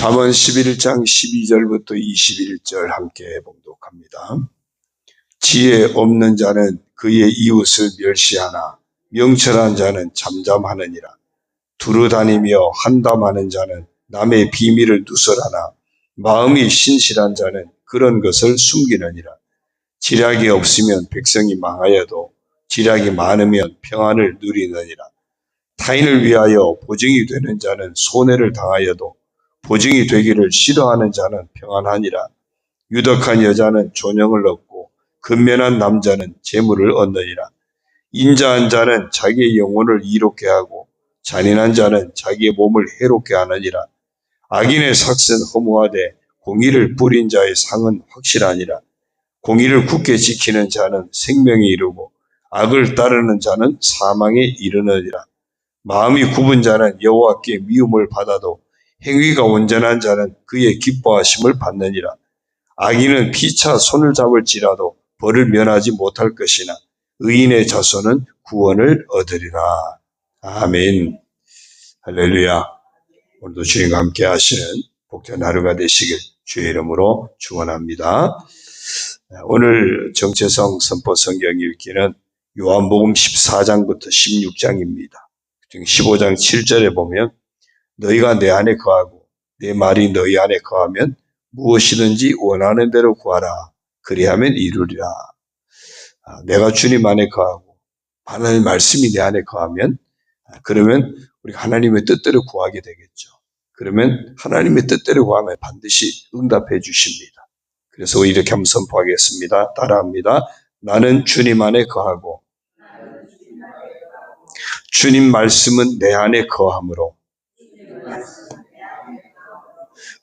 잠언 11장 12절부터 21절 함께 봉독합니다. 지혜 없는 자는 그의 이웃을 멸시하나 명철한 자는 잠잠하느니라. 두루 다니며 한담하는 자는 남의 비밀을 누설하나 마음이 신실한 자는 그런 것을 숨기느니라. 지략이 없으면 백성이 망하여도 지략이 많으면 평안을 누리느니라. 타인을 위하여 보증이 되는 자는 손해를 당하여도 보증이 되기를 싫어하는 자는 평안하니라. 유덕한 여자는 존영을 얻고 근면한 남자는 재물을 얻느니라. 인자한 자는 자기의 영혼을 이롭게 하고 잔인한 자는 자기의 몸을 해롭게 하느니라. 악인의 삭은 허무하되 공의를 뿌린 자의 상은 확실하니라. 공의를 굳게 지키는 자는 생명에 이르고 악을 따르는 자는 사망에 이르느니라. 마음이 굽은 자는 여호와께 미움을 받아도 행위가 온전한 자는 그의 기뻐하심을 받느니라. 악인은 피차 손을 잡을지라도 벌을 면하지 못할 것이나 의인의 자손은 구원을 얻으리라. 아멘. 할렐루야. 오늘도 주님과 함께 하시는 복된 하루가 되시길 주의 이름으로 축원합니다. 오늘 정체성 선포 성경 읽기는 요한복음 14장부터 16장입니다. 15장 7절에 보면 너희가 내 안에 거하고 내 말이 너희 안에 거하면 무엇이든지 원하는 대로 구하라. 그리하면 이루리라. 아, 내가 주님 안에 거하고 하나님의 말씀이 내 안에 거하면 아, 그러면 우리 하나님의 뜻대로 구하게 되겠죠. 그러면 하나님의 뜻대로 구하면 반드시 응답해 주십니다. 그래서 이렇게 한번 선포하겠습니다. 따라합니다. 나는 주님 안에 거하고 주님 말씀은 내 안에 거함으로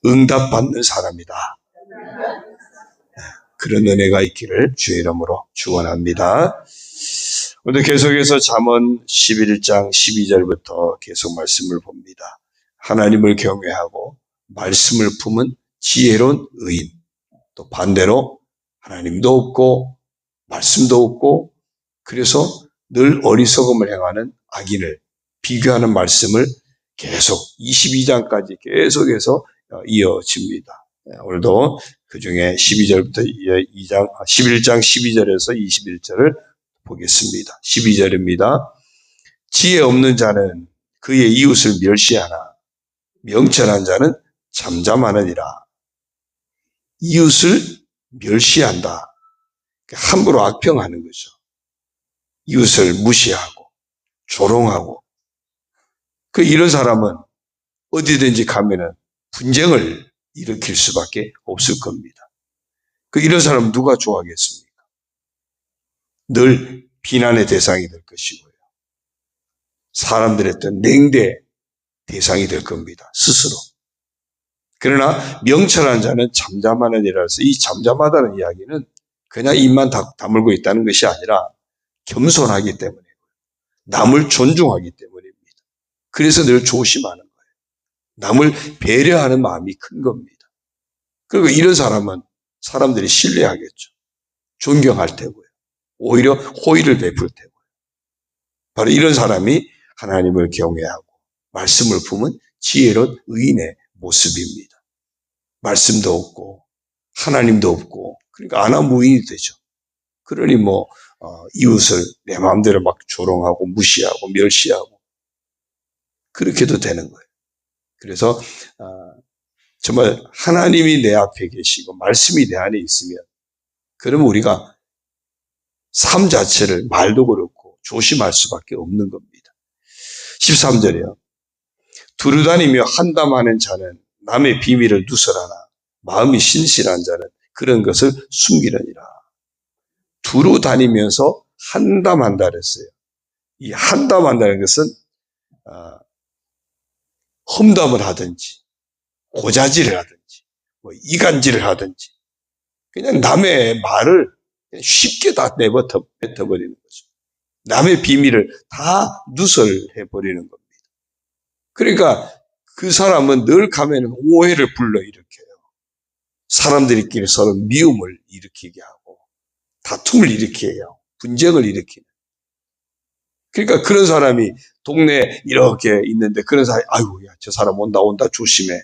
응답받는 사람이다. 그런 은혜가 있기를 주의 이름으로 축원합니다. 오늘 계속해서 잠언 11장 12절부터 계속 말씀을 봅니다. 하나님을 경외하고 말씀을 품은 지혜로운 의인. 또 반대로 하나님도 없고 말씀도 없고 그래서 늘 어리석음을 행하는 악인을 비교하는 말씀을 계속 22장까지 계속해서 이어집니다. 네, 오늘도 그 중에 12절부터 2장, 11장 12절에서 21절을 보겠습니다. 12절입니다. 지혜 없는 자는 그의 이웃을 멸시하나 명철한 자는 잠잠하느니라. 이웃을 멸시한다. 함부로 악평하는 거죠. 이웃을 무시하고 조롱하고 그 이런 사람은 어디든지 가면은 분쟁을 일으킬 수밖에 없을 겁니다. 그 이런 사람 누가 좋아하겠습니까? 늘 비난의 대상이 될 것이고요. 사람들의 어떤 냉대 대상이 될 겁니다. 스스로. 그러나 명철한 자는 잠잠하는 이라서 이 잠잠하다는 이야기는 그냥 입만 다물고 있다는 것이 아니라 겸손하기 때문에 남을 존중하기 때문입니다. 그래서 늘 조심하는 거예요. 남을 배려하는 마음이 큰 겁니다. 그리고 이런 사람은 사람들이 신뢰하겠죠. 존경할 테고요. 오히려 호의를 베풀 테고요. 바로 이런 사람이 하나님을 경외하고 말씀을 품은 지혜로운 의인의 모습입니다. 말씀도 없고 하나님도 없고 그러니까 아나무인이 되죠. 그러니 뭐 어, 이웃을 내 마음대로 막 조롱하고 무시하고 멸시하고 그렇게도 되는 거예요. 그래서 어, 정말 하나님이 내 앞에 계시고 말씀이 내 안에 있으면 그러면 우리가 삶 자체를 말도 그렇고 조심할 수밖에 없는 겁니다. 13절이요. 두루다니며 한담하는 자는 남의 비밀을 누설하나 마음이 신실한 자는 그런 것을 숨기느니라. 두루 다니면서 한담한다 그랬어요. 이 한담한다는 것은 어, 험담을 하든지 고자질을 하든지 뭐 이간질을 하든지 그냥 남의 말을 쉽게 다 내뱉어 뱉어 버리는 거죠. 남의 비밀을 다 누설해 버리는 겁니다. 그러니까 그 사람은 늘 가면 오해를 불러 일으켜요. 사람들끼리 서로 미움을 일으키게 하고 다툼을 일으켜요. 분쟁을 일으키는. 그러니까 그런 사람이 동네 이렇게 있는데 그런 사람이 아이고 야 저 사람 온다 온다 조심해.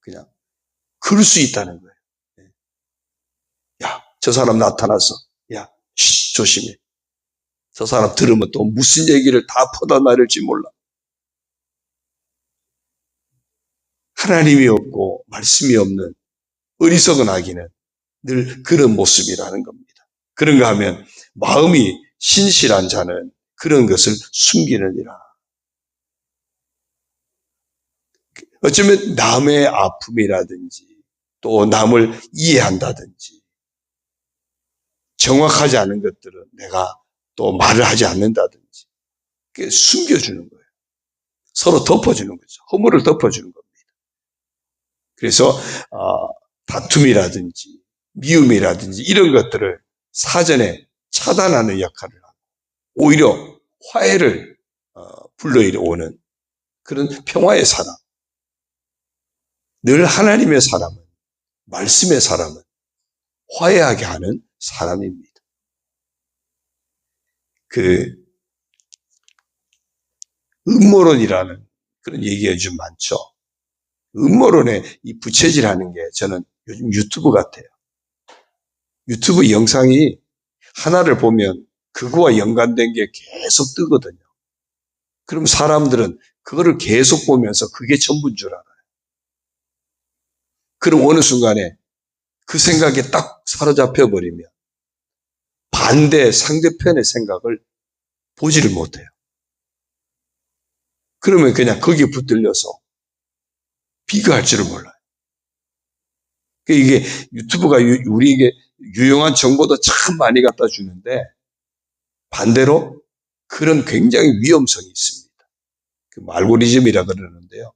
그냥 그럴 수 있다는 거예요. 예. 야, 저 사람 나타났어. 야, 쉿, 조심해. 저 사람 들으면 또 무슨 얘기를 다 퍼다 나를지 몰라. 하나님이 없고 말씀이 없는 어리석은 아기는 늘 그런 모습이라는 겁니다. 그런가 하면 마음이 신실한 자는 그런 것을 숨기느니라. 어쩌면 남의 아픔이라든지 또 남을 이해한다든지 정확하지 않은 것들은 내가 또 말을 하지 않는다든지 숨겨주는 거예요. 서로 덮어주는 거죠. 허물을 덮어주는 겁니다. 그래서 어, 다툼이라든지 미움이라든지 이런 것들을 사전에 차단하는 역할을 하고 오히려 화해를 어, 불러오는 그런 평화의 사람. 늘 하나님의 사람은 말씀의 사람은 화해하게 하는 사람입니다. 그 음모론이라는 그런 얘기가 좀 많죠. 음모론에 이 부채질하는 게 저는 요즘 유튜브 같아요. 유튜브 영상이 하나를 보면 그거와 연관된 게 계속 뜨거든요. 그럼 사람들은 그거를 계속 보면서 그게 전부인 줄 알아요. 그럼 어느 순간에 그 생각에 딱 사로잡혀 버리면 반대 상대편의 생각을 보지를 못해요. 그러면 그냥 거기에 붙들려서 비교할 줄을 몰라요. 그러니까 이게 유튜브가 우리에게 유용한 정보도 참 많이 갖다 주는데 반대로 그런 굉장히 위험성이 있습니다. 그 알고리즘이라 그러는데요.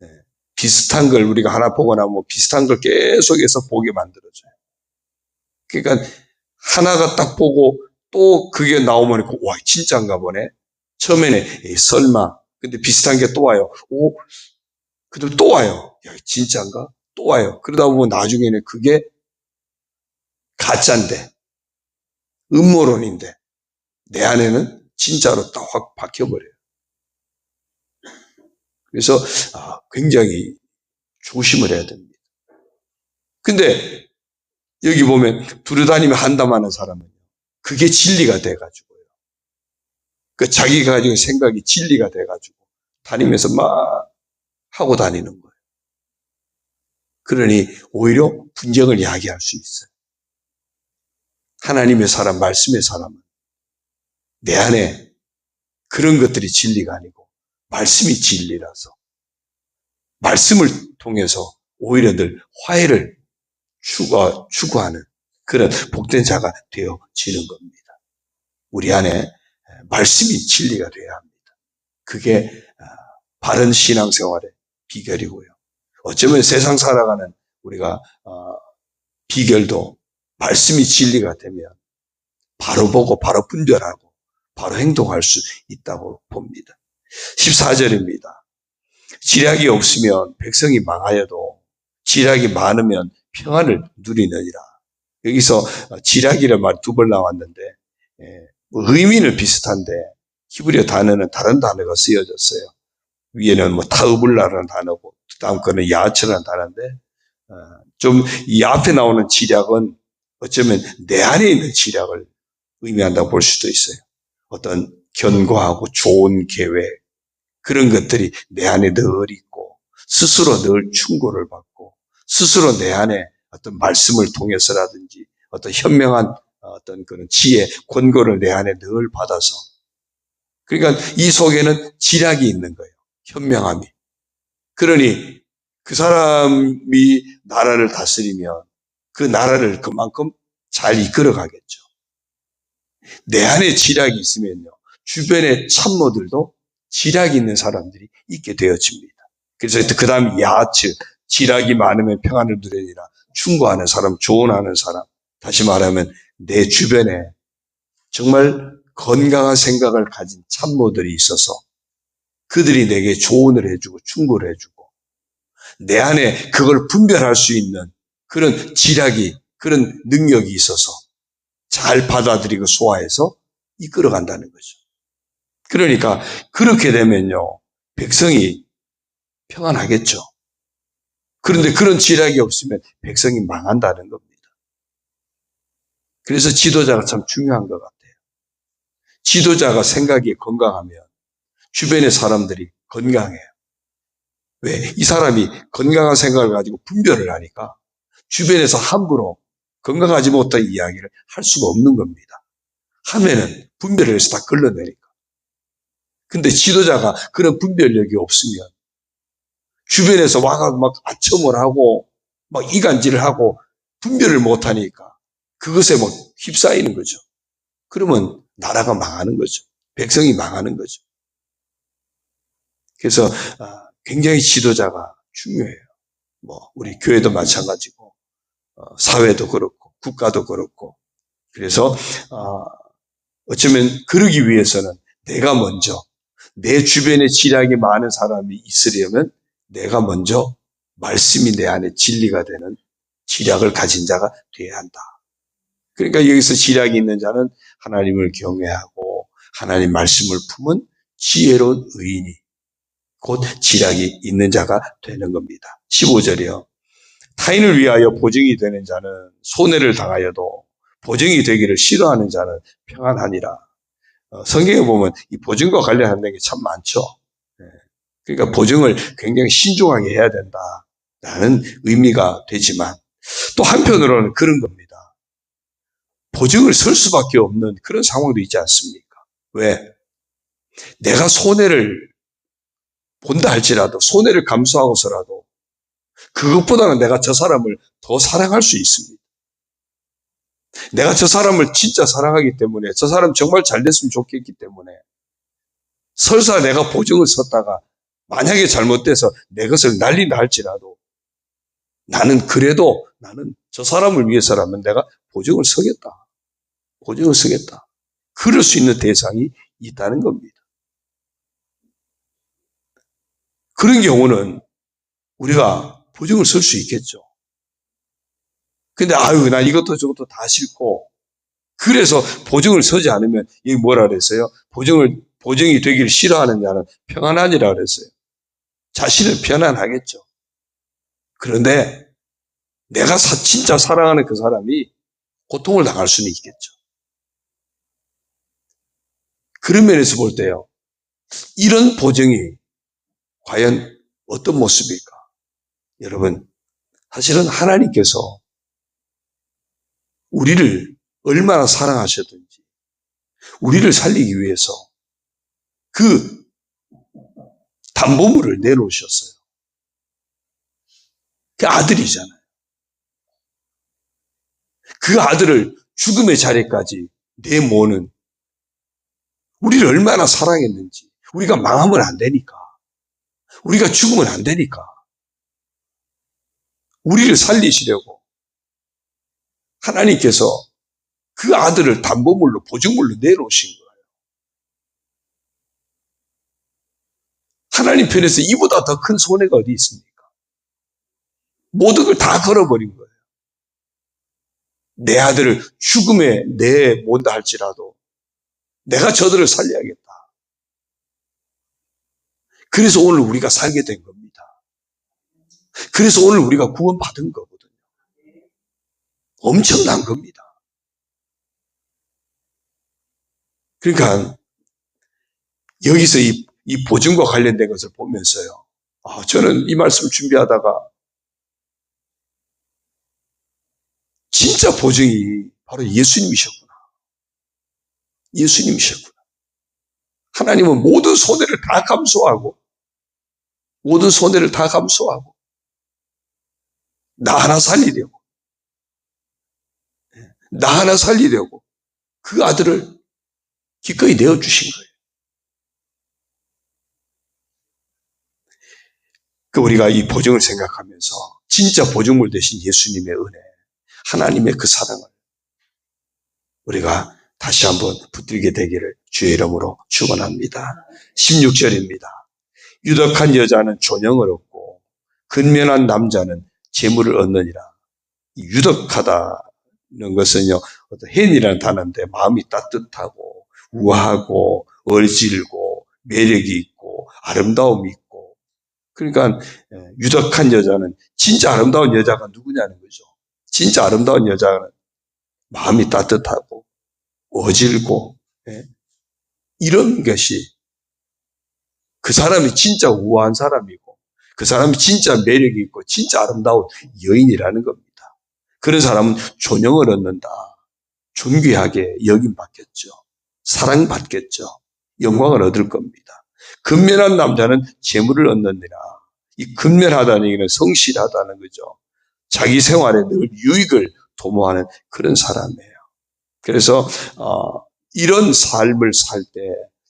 네. 비슷한 걸 우리가 하나 보고 나면 비슷한 걸 계속해서 보게 만들어줘요. 그러니까 하나가 딱 보고 또 그게 나오면 와 진짜인가 보네. 처음에는 에이, 설마 근데 비슷한 게 또 와요. 오 그다음 또 와요. 야 진짜인가? 또 와요. 그러다 보면 나중에는 그게 가짜인데 음모론인데 내 안에는 진짜로 딱 확 박혀버려요. 그래서 아, 굉장히 조심을 해야 됩니다. 근데 여기 보면 두루다니며 한담하는 사람은 그게 진리가 돼가지고요. 그 자기가 가지고 생각이 진리가 돼가지고 다니면서 막 하고 다니는 거예요. 그러니 오히려 분쟁을 야기할 수 있어요. 하나님의 사람, 말씀의 사람은 내 안에 그런 것들이 진리가 아니고 말씀이 진리라서 말씀을 통해서 오히려 늘 화해를 추구, 추구하는 그런 복된 자가 되어지는 겁니다. 우리 안에 말씀이 진리가 되어야 합니다. 그게 아, 바른 신앙생활의 비결이고요. 어쩌면 세상 살아가는 우리가 어, 비결도 말씀이 진리가 되면 바로 보고 바로 분별하고 바로 행동할 수 있다고 봅니다. 14절입니다. 지략이 없으면 백성이 망하여도 지략이 많으면 평안을 누리느니라. 여기서 지략이라는 말두 번 나왔는데 예, 뭐 의미는 비슷한데 히브리어 단어는 다른 단어가 쓰여졌어요. 위에는 뭐 타우블라라는 단어고 다음 거는 야처라는 단어인데 어, 좀이 앞에 나오는 지략은 어쩌면 내 안에 있는 지략을 의미한다고 볼 수도 있어요. 어떤 견고하고 좋은 계획 그런 것들이 내 안에 늘 있고 스스로 늘 충고를 받고 스스로 내 안에 어떤 말씀을 통해서라든지 어떤 현명한 어떤 그런 지혜, 권고를 내 안에 늘 받아서 그러니까 이 속에는 지략이 있는 거예요. 현명함이. 그러니 그 사람이 나라를 다스리면 그 나라를 그만큼 잘 이끌어 가겠죠. 내 안에 지략이 있으면요. 주변의 참모들도 지략이 있는 사람들이 있게 되어집니다. 그래서 그 다음 야츠, 지략이 많으면 평안을 누리니라. 충고하는 사람, 조언하는 사람. 다시 말하면 내 주변에 정말 건강한 생각을 가진 참모들이 있어서 그들이 내게 조언을 해주고 충고를 해주고 내 안에 그걸 분별할 수 있는 그런 지략이 그런 능력이 있어서 잘 받아들이고 소화해서 이끌어 간다는 거죠. 그러니까 그렇게 되면요 백성이 평안하겠죠. 그런데 그런 지략이 없으면 백성이 망한다는 겁니다. 그래서 지도자가 참 중요한 것 같아요. 지도자가 생각이 건강하면 주변의 사람들이 건강해요. 왜? 이 사람이 건강한 생각을 가지고 분별을 하니까 주변에서 함부로 건강하지 못한 이야기를 할 수가 없는 겁니다. 하면은 분별을 해서 다 끌어내니까. 근데 지도자가 그런 분별력이 없으면 주변에서 와가 막 아첨을 하고 막 이간질을 하고 분별을 못하니까 그것에 막 휩싸이는 거죠. 그러면 나라가 망하는 거죠. 백성이 망하는 거죠. 그래서 아, 굉장히 지도자가 중요해요. 뭐 우리 교회도 마찬가지고 어, 사회도 그렇고 국가도 그렇고 그래서 아, 어쩌면 그러기 위해서는 내가 먼저 내 주변에 지략이 많은 사람이 있으려면 내가 먼저 말씀이 내 안에 진리가 되는 지략을 가진 자가 되어야 한다. 그러니까 여기서 지략이 있는 자는 하나님을 경외하고 하나님 말씀을 품은 지혜로운 의인이 곧 지략이 있는 자가 되는 겁니다. 15절이요. 타인을 위하여 보증이 되는 자는 손해를 당하여도 보증이 되기를 싫어하는 자는 평안하니라. 어, 성경에 보면 이 보증과 관련한 게참 많죠. 예. 그러니까 보증을 굉장히 신중하게 해야 된다라는 의미가 되지만 또 한편으로는 그런 겁니다. 보증을 설 수밖에 없는 그런 상황도 있지 않습니까? 왜? 내가 손해를 본다 할지라도 손해를 감수하고서라도 그것보다는 내가 저 사람을 더 사랑할 수 있습니다. 내가 저 사람을 진짜 사랑하기 때문에 저 사람 정말 잘 됐으면 좋겠기 때문에 설사 내가 보증을 섰다가 만약에 잘못돼서 내 것을 날린다 할지라도 나는 그래도 나는 저 사람을 위해서라면 내가 보증을 서겠다. 보증을 서겠다. 그럴 수 있는 대상이 있다는 겁니다. 그런 경우는 우리가 보증을 설수 있겠죠. 근데 아유, 나 이것도 저것도 다 싫고 그래서 보증을 서지 않으면 이게 뭐라 그랬어요? 보증을 보증이 되기를 싫어하는 자는 평안하니라 그랬어요. 자신은 편안하겠죠. 그런데 내가 사, 진짜 사랑하는 그 사람이 고통을 당할 수는 있겠죠. 그런 면에서 볼 때요. 이런 보증이 과연 어떤 모습일까? 여러분, 사실은 하나님께서 우리를 얼마나 사랑하셨든지, 우리를 살리기 위해서 그 담보물을 내놓으셨어요. 그 아들이잖아요. 그 아들을 죽음의 자리까지 내모는 우리를 얼마나 사랑했는지, 우리가 망하면 안 되니까. 우리가 죽으면 안 되니까. 우리를 살리시려고 하나님께서 그 아들을 담보물로 보증물로 내놓으신 거예요. 하나님 편에서 이보다 더 큰 손해가 어디 있습니까? 모든 걸 다 걸어버린 거예요. 내 아들을 죽음에 내몬다 할지라도 내가 저들을 살려야겠다. 그래서 오늘 우리가 살게 된 겁니다. 그래서 오늘 우리가 구원받은 거거든요. 엄청난 겁니다. 그러니까 여기서 이, 이 보증과 관련된 것을 보면서요. 아, 저는 이 말씀 준비하다가 진짜 보증이 바로 예수님이셨구나. 예수님이셨구나. 하나님은 모든 손해를 다 감수하고 모든 손해를 다 감수하고 나 하나 살리려고 나 하나 살리려고 그 아들을 기꺼이 내어주신 거예요. 그 우리가 이 보증을 생각하면서 진짜 보증물 대신 예수님의 은혜, 하나님의 그 사랑을 우리가 다시 한번 붙들게 되기를 주의 이름으로 축원합니다. 16절입니다. 유덕한 여자는 존영을 얻고 근면한 남자는 재물을 얻느니라. 유덕하다는 것은요, 어떤 헨이라는 단어인데 마음이 따뜻하고 우아하고 얼질고 매력이 있고 아름다움이 있고 그러니까 예, 유덕한 여자는 진짜 아름다운 여자가 누구냐는 거죠. 진짜 아름다운 여자는 마음이 따뜻하고 어질고 예, 이런 것이 그 사람이 진짜 우아한 사람이고 그 사람이 진짜 매력이 있고 진짜 아름다운 여인이라는 겁니다. 그런 사람은 존영을 얻는다. 존귀하게 여김받겠죠. 사랑받겠죠. 영광을 얻을 겁니다. 근면한 남자는 재물을 얻느니라. 이 근면하다는 얘기는 성실하다는 거죠. 자기 생활에 늘 유익을 도모하는 그런 사람이에요. 그래서 어, 이런 삶을 살 때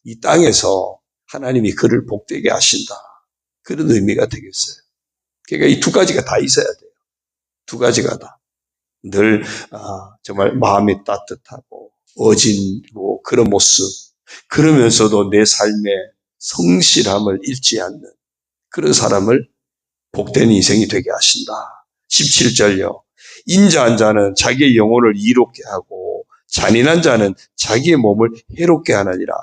이 땅에서 하나님이 그를 복되게 하신다. 그런 의미가 되겠어요. 그러니까 이 두 가지가 다 있어야 돼요. 두 가지가 다. 늘 아, 정말 마음이 따뜻하고 어진고 그런 모습. 그러면서도 내 삶의 성실함을 잃지 않는 그런 사람을 복된 인생이 되게 하신다. 17절요. 인자한 자는 자기의 영혼을 이롭게 하고 잔인한 자는 자기의 몸을 해롭게 하느니라.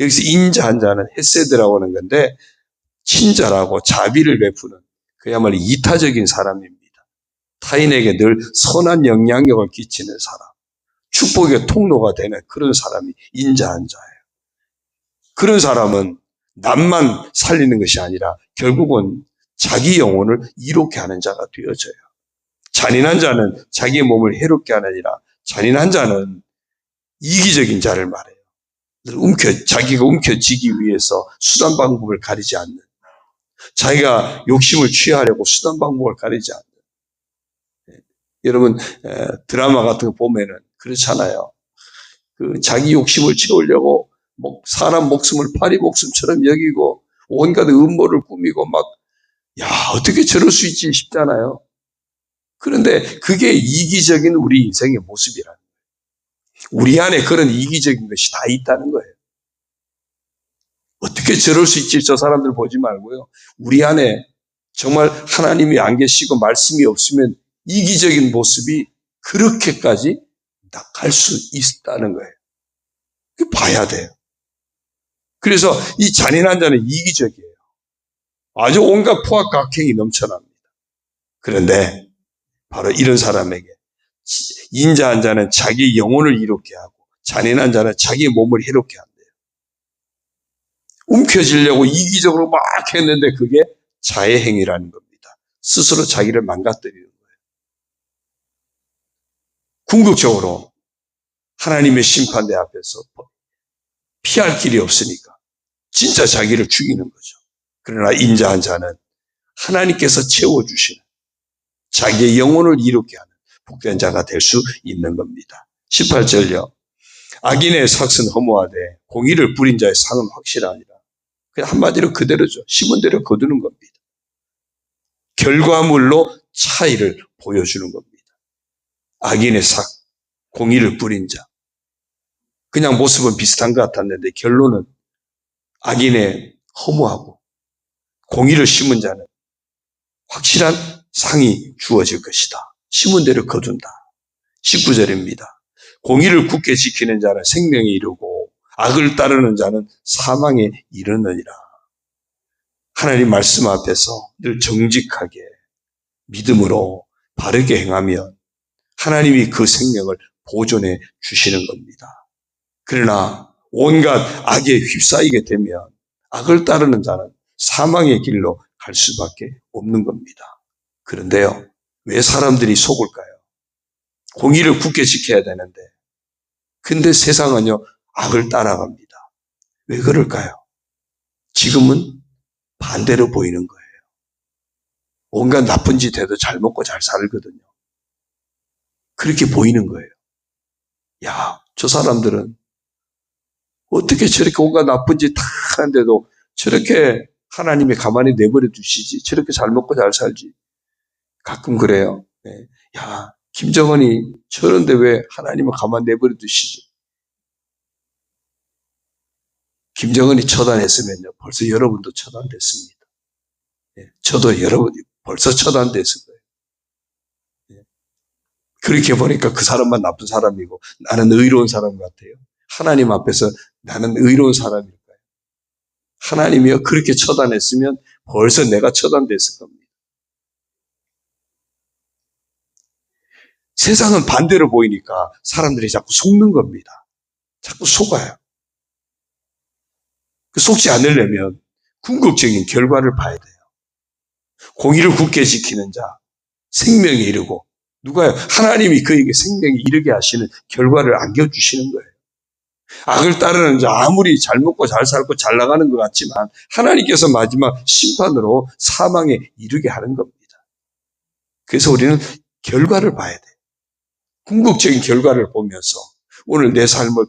여기서 인자한 자는 헤세드라고 하는 건데 친절하고 자비를 베푸는 그야말로 이타적인 사람입니다. 타인에게 늘 선한 영향력을 끼치는 사람, 축복의 통로가 되는 그런 사람이 인자한 자예요. 그런 사람은 남만 살리는 것이 아니라 결국은 자기 영혼을 이롭게 하는 자가 되어져요. 잔인한 자는 자기 몸을 해롭게 하느니라. 잔인한 자는 이기적인 자를 말해요. 움켜, 자기가 움켜쥐기 위해서 수단 방법을 가리지 않는. 자기가 욕심을 취하려고 수단 방법을 가리지 않는. 예. 여러분, 드라마 같은 거 보면은 그렇잖아요. 그 자기 욕심을 채우려고 사람 목숨을 파리 목숨처럼 여기고 온갖 음모를 꾸미고 막, 야, 어떻게 저럴 수 있지 싶잖아요. 그런데 그게 이기적인 우리 인생의 모습이라는 거예요. 우리 안에 그런 이기적인 것이 다 있다는 거예요. 어떻게 저럴 수 있지? 저 사람들 보지 말고요. 우리 안에 정말 하나님이 안 계시고 말씀이 없으면 이기적인 모습이 그렇게까지 갈수 있다는 거예요. 봐야 돼요. 그래서 이 잔인한 자는 이기적이에요. 아주 온갖 포악 각행이 넘쳐납니다. 그런데 바로 이런 사람에게 인자한 자는 자기 영혼을 이롭게 하고 잔인한 자는 자기 몸을 해롭게 한대요. 움켜쥐려고 이기적으로 막 했는데 그게 자의 행위라는 겁니다. 스스로 자기를 망가뜨리는 거예요. 궁극적으로 하나님의 심판대 앞에서 피할 길이 없으니까 진짜 자기를 죽이는 거죠. 그러나 인자한 자는 하나님께서 채워주시는 자기의 영혼을 이롭게 하는 복된 자가 될 수 있는 겁니다. 18절요. 악인의 삭은 허무하되 공의를 부린 자의 상은 확실하니라. 그냥 한마디로 그대로죠. 심은 대로 거두는 겁니다. 결과물로 차이를 보여주는 겁니다. 악인의 삭, 공의를 부린 자. 그냥 모습은 비슷한 것 같았는데 결론은 악인의 허무하고 공의를 심은 자는 확실한 상이 주어질 것이다. 심은 대로 거둔다. 19절입니다. 공의를 굳게 지키는 자는 생명에 이르고 악을 따르는 자는 사망에 이르느니라. 하나님 말씀 앞에서 늘 정직하게 믿음으로 바르게 행하면 하나님이 그 생명을 보존해 주시는 겁니다. 그러나 온갖 악에 휩싸이게 되면 악을 따르는 자는 사망의 길로 갈 수밖에 없는 겁니다. 그런데요, 왜 사람들이 속을까요? 공의를 굳게 지켜야 되는데, 근데 세상은요, 악을 따라갑니다. 왜 그럴까요? 지금은 반대로 보이는 거예요. 온갖 나쁜 짓 해도 잘 먹고 잘 살거든요. 그렇게 보이는 거예요. 야, 저 사람들은 어떻게 저렇게 온갖 나쁜 짓 다 하는데도 저렇게 하나님이 가만히 내버려 두시지. 저렇게 잘 먹고 잘 살지. 가끔 그래요. 네. 야, 김정은이 저런데 왜 하나님을 가만 내버려 두시지? 김정은이 처단했으면요. 벌써 여러분도 처단됐습니다. 네. 저도 여러분이 벌써 처단됐을 거예요. 네. 그렇게 보니까 그 사람만 나쁜 사람이고 나는 의로운 사람 같아요. 하나님 앞에서 나는 의로운 사람일까요? 하나님이요 그렇게 처단했으면 벌써 내가 처단됐을 겁니다. 세상은 반대로 보이니까 사람들이 자꾸 속는 겁니다. 자꾸 속아요. 그 속지 않으려면 궁극적인 결과를 봐야 돼요. 공의를 굳게 지키는 자, 생명에 이르고, 누가요? 하나님이 그에게 생명에 이르게 하시는 결과를 안겨주시는 거예요. 악을 따르는 자, 아무리 잘 먹고 잘 살고 잘 나가는 것 같지만, 하나님께서 마지막 심판으로 사망에 이르게 하는 겁니다. 그래서 우리는 결과를 봐야 돼요. 궁극적인 결과를 보면서 오늘 내 삶을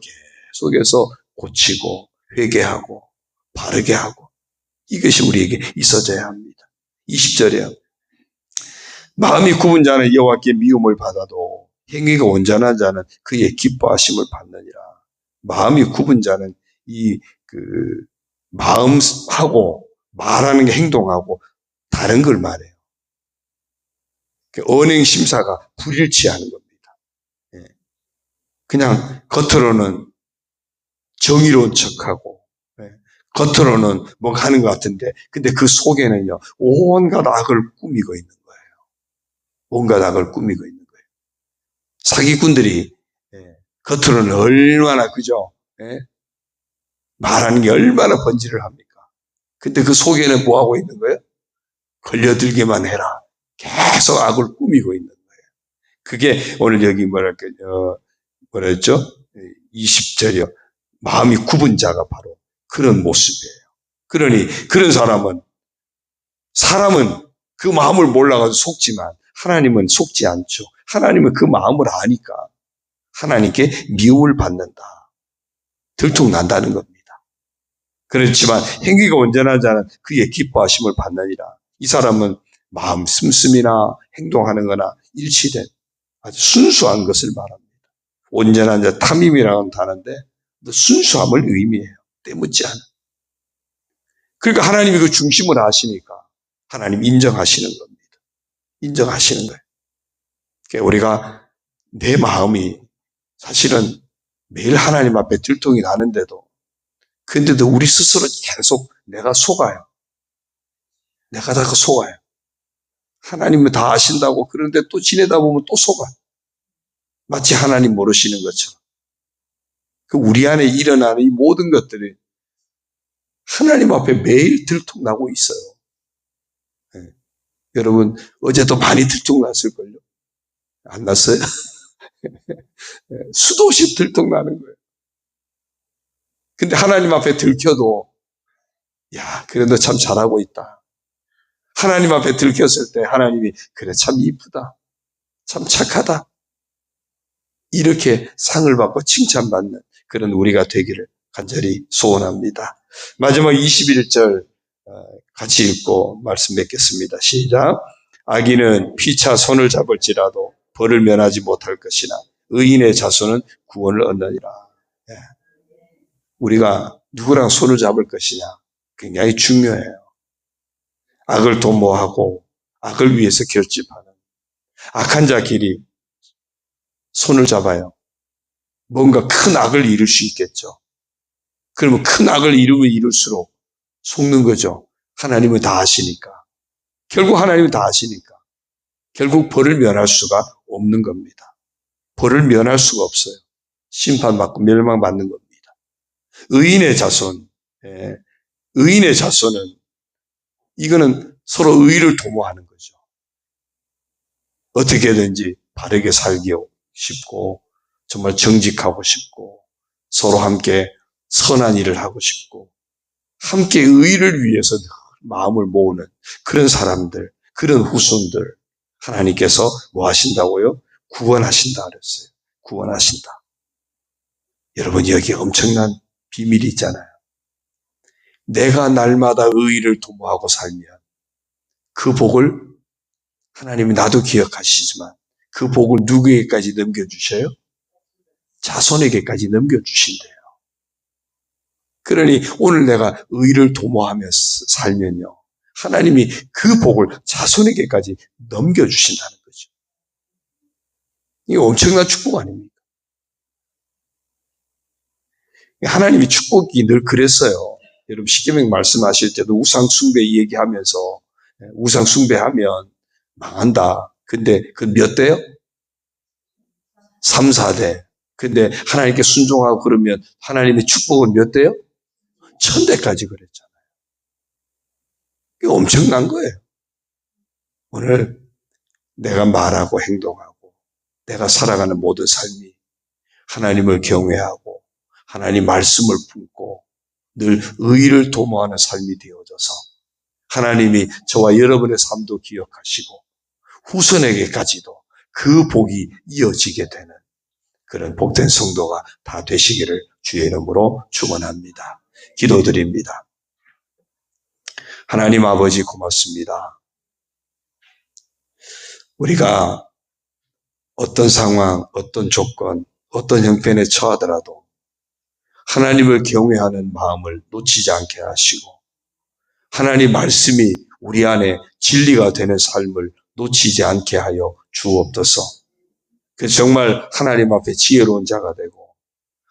계속해서 고치고 회개하고 바르게 하고 이것이 우리에게 있어져야 합니다. 20절에 마음이 굽은 자는 여호와께 미움을 받아도 행위가 온전한 자는 그의 기뻐하심을 받느니라. 마음이 굽은 자는 이 그 마음하고 말하는 게 행동하고 다른 걸 말해요. 그 언행 심사가 불일치하는 겁니다. 예. 그냥 겉으로는 정의로운 척하고 예. 겉으로는 뭐 하는 것 같은데 근데 그 속에는요 온갖 악을 꾸미고 있는 거예요. 온갖 악을 꾸미고 있는 거예요. 사기꾼들이 예. 겉으로는 얼마나 그죠? 예? 말하는 게 얼마나 번지를 합니까? 근데 그 속에는 뭐 하고 있는 거예요? 걸려들기만 해라. 계속 악을 꾸미고 있는 거예요. 그게 오늘 여기 뭐랄까, 어, 뭐라 했죠? 20절이요. 마음이 굽은 자가 바로 그런 모습이에요. 그러니 그런 사람은 사람은 그 마음을 몰라가지고 속지만 하나님은 속지 않죠. 하나님은 그 마음을 아니까 하나님께 미움을 받는다. 들통난다는 겁니다. 그렇지만 행위가 온전한 자는 그의 기뻐하심을 받느니라. 이 사람은 마음 씀씀이나 행동하는 거나 일치된 아주 순수한 것을 말합니다. 온전한 자, 탐임이라는 단어인데 순수함을 의미해요. 때묻지 않아. 그러니까 하나님이 그 중심을 아시니까 하나님 인정하시는 겁니다. 인정하시는 거예요. 그러니까 우리가 내 마음이 사실은 매일 하나님 앞에 들통이 나는데도 근데도 우리 스스로 계속 내가 속아요. 내가 다 속아요. 하나님은 다 아신다고 그런데 또 지내다 보면 또 속아. 마치 하나님 모르시는 것처럼. 그 우리 안에 일어나는 이 모든 것들이 하나님 앞에 매일 들통나고 있어요. 네. 여러분, 어제도 많이 들통났을걸요? 안 났어요? 네. 수도 없이 들통나는 거예요. 근데 하나님 앞에 들켜도, 야, 그래도 참 잘하고 있다. 하나님 앞에 들켰을 때 하나님이, 그래, 참 이쁘다. 참 착하다. 이렇게 상을 받고 칭찬받는 그런 우리가 되기를 간절히 소원합니다. 마지막 21절 어, 같이 읽고 말씀 맺겠습니다. 시작. 악인은 피차 손을 잡을지라도 벌을 면하지 못할 것이나 의인의 자손은 구원을 얻느니라. 예. 우리가 누구랑 손을 잡을 것이냐 굉장히 중요해요. 악을 도모하고 악을 위해서 결집하는 악한 자끼리 손을 잡아요. 뭔가 큰 악을 이룰 수 있겠죠. 그러면 큰 악을 이루면 이룰수록 속는 거죠. 하나님은 다 아시니까. 결국 하나님은 다 아시니까. 결국 벌을 면할 수가 없는 겁니다. 벌을 면할 수가 없어요. 심판받고 멸망받는 겁니다. 의인의 자손, 예. 의인의 자손은 이거는 서로 의를 도모하는 거죠. 어떻게든지 바르게 살기 싶고 정말 정직하고 싶고 서로 함께 선한 일을 하고 싶고 함께 의를 위해서 마음을 모으는 그런 사람들, 그런 후손들 하나님께서 뭐 하신다고요? 구원하신다 그랬어요. 구원하신다. 여러분 여기 엄청난 비밀이 있잖아요. 내가 날마다 의를 도모하고 살면 그 복을 하나님이 나도 기억하시지만 그 복을 누구에게까지 넘겨주셔요? 자손에게까지 넘겨주신대요. 그러니 오늘 내가 의를 도모하며 살면요. 하나님이 그 복을 자손에게까지 넘겨주신다는 거죠. 이게 엄청난 축복 아닙니까? 하나님이 축복이 늘 그랬어요. 여러분 십계명 말씀하실 때도 우상 숭배 얘기하면서 예, 우상 숭배하면 망한다. 근데 그 몇 대요? 3, 4대. 근데 하나님께 순종하고 그러면 하나님의 축복은 몇 대요? 천 대까지 그랬잖아요. 이게 엄청난 거예요. 오늘 내가 말하고 행동하고 내가 살아가는 모든 삶이 하나님을 경외하고 하나님 말씀을 품고 늘 의를 도모하는 삶이 되어져서 하나님이 저와 여러분의 삶도 기억하시고 후손에게까지도 그 복이 이어지게 되는 그런 복된 성도가 다 되시기를 주의 이름으로 축원합니다. 기도드립니다. 하나님 아버지 고맙습니다. 우리가 어떤 상황, 어떤 조건, 어떤 형편에 처하더라도 하나님을 경외하는 마음을 놓치지 않게 하시고 하나님 말씀이 우리 안에 진리가 되는 삶을 놓치지 않게 하여 주옵소서. 그 정말 하나님 앞에 지혜로운 자가 되고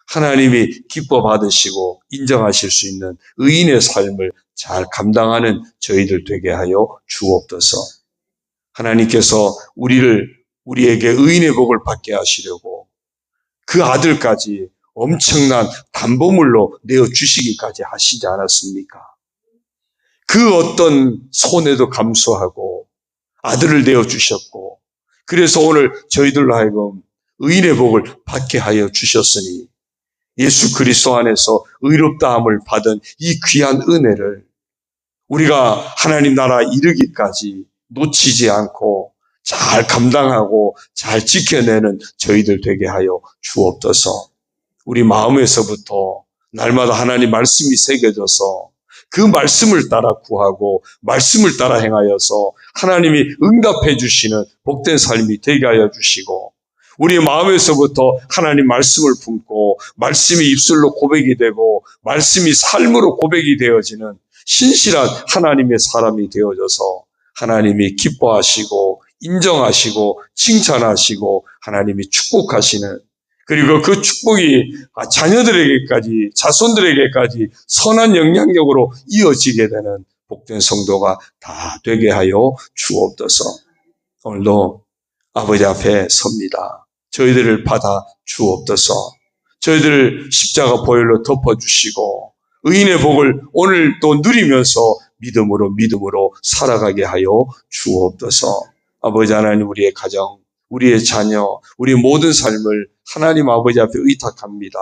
하나님이 기뻐 받으시고 인정하실 수 있는 의인의 삶을 잘 감당하는 저희들 되게 하여 주옵소서. 하나님께서 우리를 우리에게 의인의 복을 받게 하시려고 그 아들까지 엄청난 담보물로 내어 주시기까지 하시지 않았습니까? 그 어떤 손해도 감수하고 아들을 내어 주셨고 그래서 오늘 저희들로 하여금 의인의 복을 받게 하여 주셨으니 예수 그리스도 안에서 의롭다함을 받은 이 귀한 은혜를 우리가 하나님 나라 이르기까지 놓치지 않고 잘 감당하고 잘 지켜내는 저희들 되게 하여 주옵소서. 우리 마음에서부터 날마다 하나님 말씀이 새겨져서 그 말씀을 따라 구하고 말씀을 따라 행하여서 하나님이 응답해 주시는 복된 삶이 되게 하여 주시고 우리 마음에서부터 하나님 말씀을 품고 말씀이 입술로 고백이 되고 말씀이 삶으로 고백이 되어지는 신실한 하나님의 사람이 되어져서 하나님이 기뻐하시고 인정하시고 칭찬하시고 하나님이 축복하시는 그리고 그 축복이 자녀들에게까지 자손들에게까지 선한 영향력으로 이어지게 되는 복된 성도가 다 되게 하여 주옵소서. 오늘도 아버지 앞에 섭니다. 저희들을 받아 주옵소서. 저희들을 십자가 보혈로 덮어주시고 의인의 복을 오늘 또 누리면서 믿음으로 믿음으로 살아가게 하여 주옵소서. 아버지 하나님 우리의 가정, 우리의 자녀, 우리 모든 삶을 하나님 아버지 앞에 의탁합니다.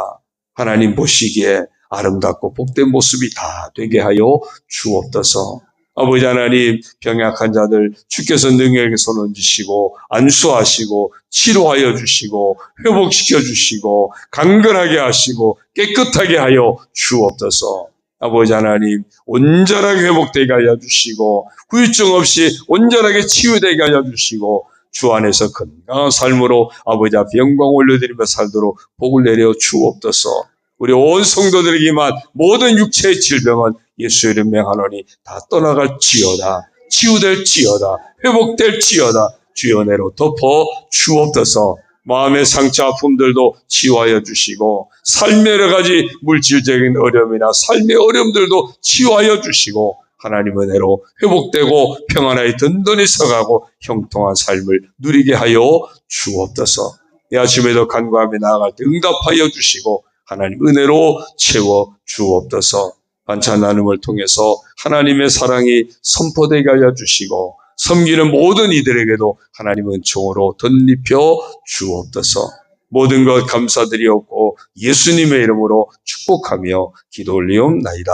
하나님 보시기에 아름답고 복된 모습이 다 되게 하여 주옵소서. 아버지 하나님 병약한 자들 주께서 능력에 손 얹으시고 안수하시고 치료하여 주시고 회복시켜 주시고 강건하게 하시고 깨끗하게 하여 주옵소서. 아버지 하나님 온전하게 회복되게 하여 주시고 후유증 없이 온전하게 치유되게 하여 주시고 주 안에서 건강한 삶으로 아버지 앞에 영광 올려드리며 살도록 복을 내려 주옵소서. 우리 온 성도들에게만 모든 육체의 질병은 예수 이름 명하노니 다 떠나갈지어다. 치유될지어다. 회복될지어다. 주여 내로 덮어 주옵소서. 마음의 상처 아픔들도 치유하여 주시고 삶의 여러 가지 물질적인 어려움이나 삶의 어려움들도 치유하여 주시고 하나님 은혜로 회복되고 평안하게 든든히 서가고 형통한 삶을 누리게 하여 주옵소서. 이 아침에도 간구하며 나아갈 때 응답하여 주시고 하나님 은혜로 채워 주옵소서. 반찬 나눔을 통해서 하나님의 사랑이 선포되게 하여 주시고 섬기는 모든 이들에게도 하나님은 종으로 덧입혀 주옵소서. 모든 것 감사드리옵고 예수님의 이름으로 축복하며 기도 올리옵나이다.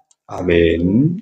아멘.